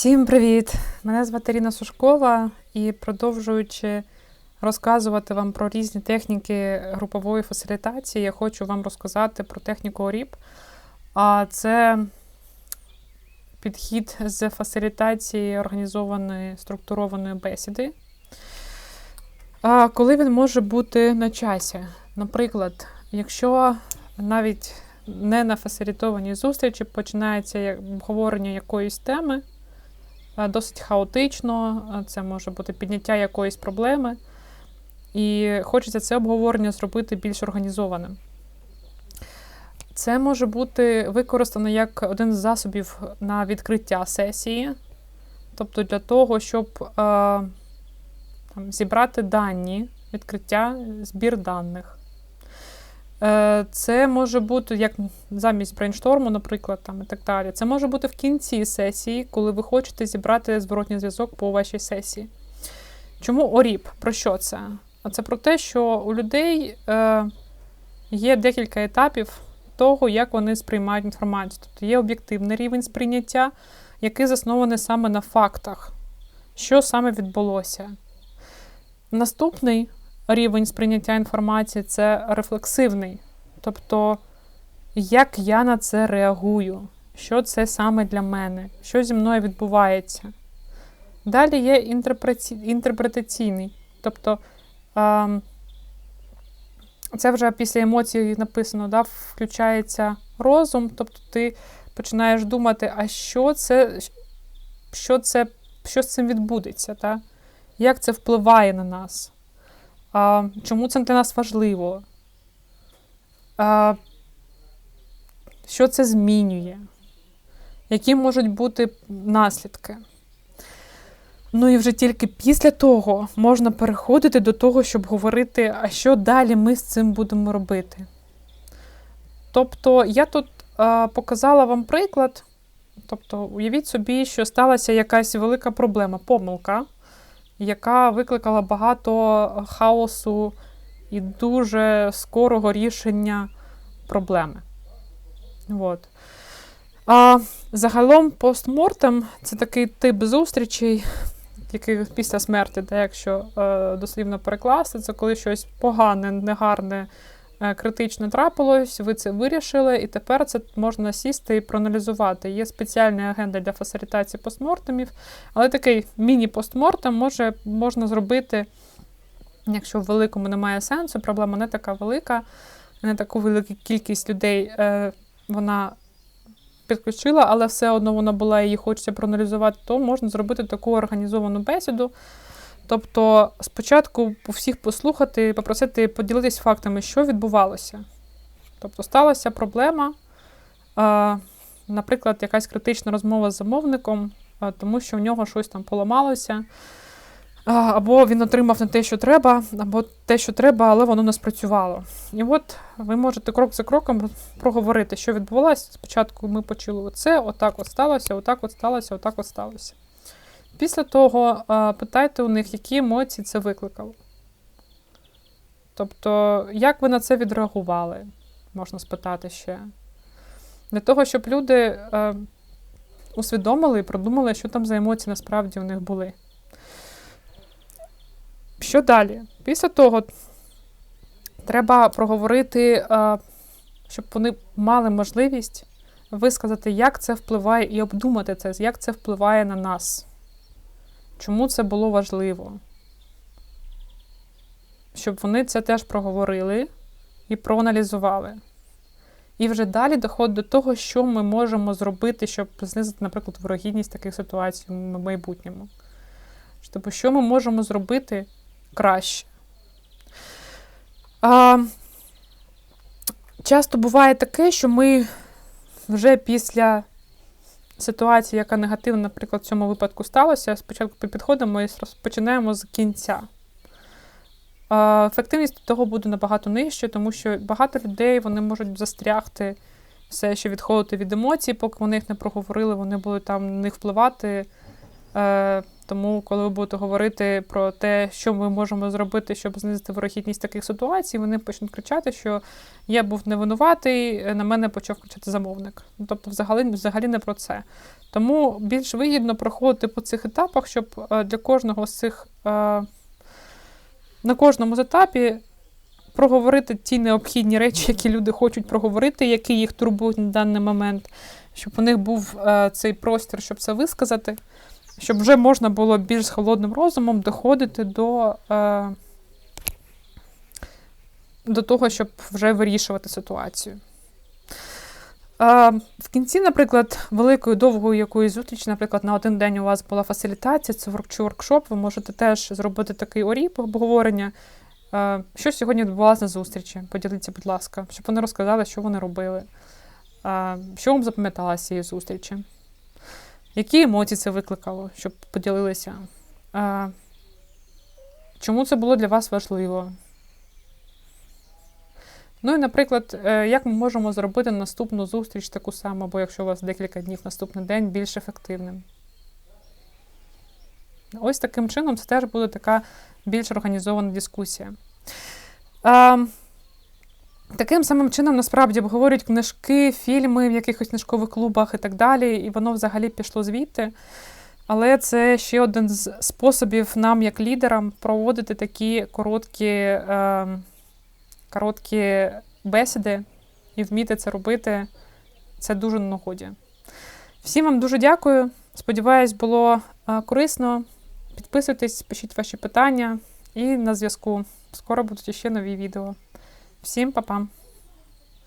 Всім привіт! Мене звати Ріна Сушкова і продовжуючи розказувати вам про різні техніки групової фасилітації, я хочу вам розказати про техніку ОРІП. А це підхід з фасилітації організованої структурованої бесіди. А коли він може бути на часі? Наприклад, якщо навіть не на фасилітованій зустрічі починається обговорення якоїсь теми, досить хаотично, е, це може бути підняття якоїсь проблеми, і хочеться це обговорення зробити більш організованим. Це може бути використано як один з засобів на відкриття сесії, тобто для того, щоб е, там, зібрати дані, відкриття, збір даних. Е, Це може бути як замість брейншторму, наприклад, там, і так далі. Це може бути в кінці сесії, коли ви хочете зібрати зворотній зв'язок по вашій сесії. Чому ОРІП? Про що це? А Це про те, що у людей е, є декілька етапів того, як вони сприймають інформацію. Тобто є об'єктивний рівень сприйняття, який заснований саме на фактах, що саме відбулося. Наступний рівень сприйняття інформації це рефлексивний. Тобто, як я на це реагую, що це саме для мене, що зі мною відбувається. Далі є інтерпретаційний. Тобто, ем, це вже після емоцій написано, да, включається розум, тобто ти починаєш думати, а що це, що це, що з цим відбудеться, та? як це впливає на нас, а, чому це для нас важливо, а, що це змінює, які можуть бути наслідки. Ну і вже тільки після того можна переходити до того, щоб говорити, а що далі ми з цим будемо робити. Тобто, я тут е, показала вам приклад. Тобто, уявіть собі, що сталася якась велика проблема, помилка, яка викликала багато хаосу і дуже скорого рішення проблеми. От. А загалом постмортем це такий тип зустрічей, який після смерті, де якщо е, дослівно перекласти, це коли щось погане, негарне, е, критично трапилось, ви це вирішили, і тепер це можна сісти і проаналізувати. Є спеціальні агенди для фасилітації постмортемів, але такий міні-постмортем може, можна зробити, якщо в великому немає сенсу, проблема не така велика, не таку велику кількість людей е, вона підключила, але все одно вона була її хочеться проаналізувати, то можна зробити таку організовану бесіду. Тобто, спочатку всіх послухати, попросити поділитись фактами, що відбувалося. Тобто, сталася проблема, наприклад, якась критична розмова з замовником, тому що в нього щось там поламалося. Або він отримав не те, що треба, або те, що треба, але воно не спрацювало. І от ви можете крок за кроком проговорити, що відбувалося. Спочатку ми почули оце, отак от сталося, отак от сталося, отак от сталося. Після того питайте у них, які емоції це викликало. Тобто, як ви на це відреагували, можна спитати ще. Для того, щоб люди усвідомили і продумали, що там за емоції насправді у них були. Що далі? Після того треба проговорити, щоб вони мали можливість висказати, як це впливає, і обдумати це, як це впливає на нас. Чому це було важливо? Щоб вони це теж проговорили і проаналізували. І вже далі доходить до того, що ми можемо зробити, щоб знизити, наприклад, ворогідність таких ситуацій в майбутньому. Тобто, що ми можемо зробити краще. А, часто буває таке, що ми вже після ситуації, яка негативна, наприклад, в цьому випадку сталося, спочатку підходимо і розпочинаємо з кінця. Ефективність того буде набагато нижче, тому що багато людей вони можуть застрягти все, що відходити від емоцій, поки вони їх не проговорили, вони будуть там на них впливати тому, коли ви будете говорити про те, що ми можемо зробити, щоб знизити вирохідність таких ситуацій, вони почнуть кричати, що я був невинуватий, е, на мене почав кричати замовник. Ну, тобто, взагалі, взагалі не про це. Тому більш вигідно проходити по цих етапах, щоб е, для кожного з цих е, на кожному з етапі проговорити ті необхідні речі, які люди хочуть проговорити, які їх турбують на даний момент, щоб у них був е, цей простір, щоб це висказати, щоб вже можна було більш холодним розумом доходити до, е, до того, щоб вже вирішувати ситуацію. Е, В кінці, наприклад, великої довгої якоїсь зустрічі, наприклад, на один день у вас була фасилітація, це воркшоп, ви можете теж зробити такий оріп обговорення. Е, Що сьогодні відбувалося на зустрічі? Поділіться, будь ласка, щоб вони розказали, що вони робили, Е, що вам запам'яталося цієї зустрічі, які емоції це викликало, щоб поділилися. Е, Чому це було для вас важливо? Ну і, наприклад, е, як ми можемо зробити наступну зустріч таку саму, або якщо у вас декілька днів наступний день, більш ефективним. Ось таким чином це теж буде така більш організована дискусія. Таким самим чином, насправді, обговорюють книжки, фільми в якихось книжкових клубах і так далі, і воно взагалі пішло звідти. Але це ще один з способів нам, як лідерам, проводити такі короткі, е, короткі бесіди і вміти це робити. Це дуже на нагоді. Всім вам дуже дякую. Сподіваюсь, було е, корисно. Підписуйтесь, пишіть ваші питання і на зв'язку. Скоро будуть ще нові відео. Всім па-пам!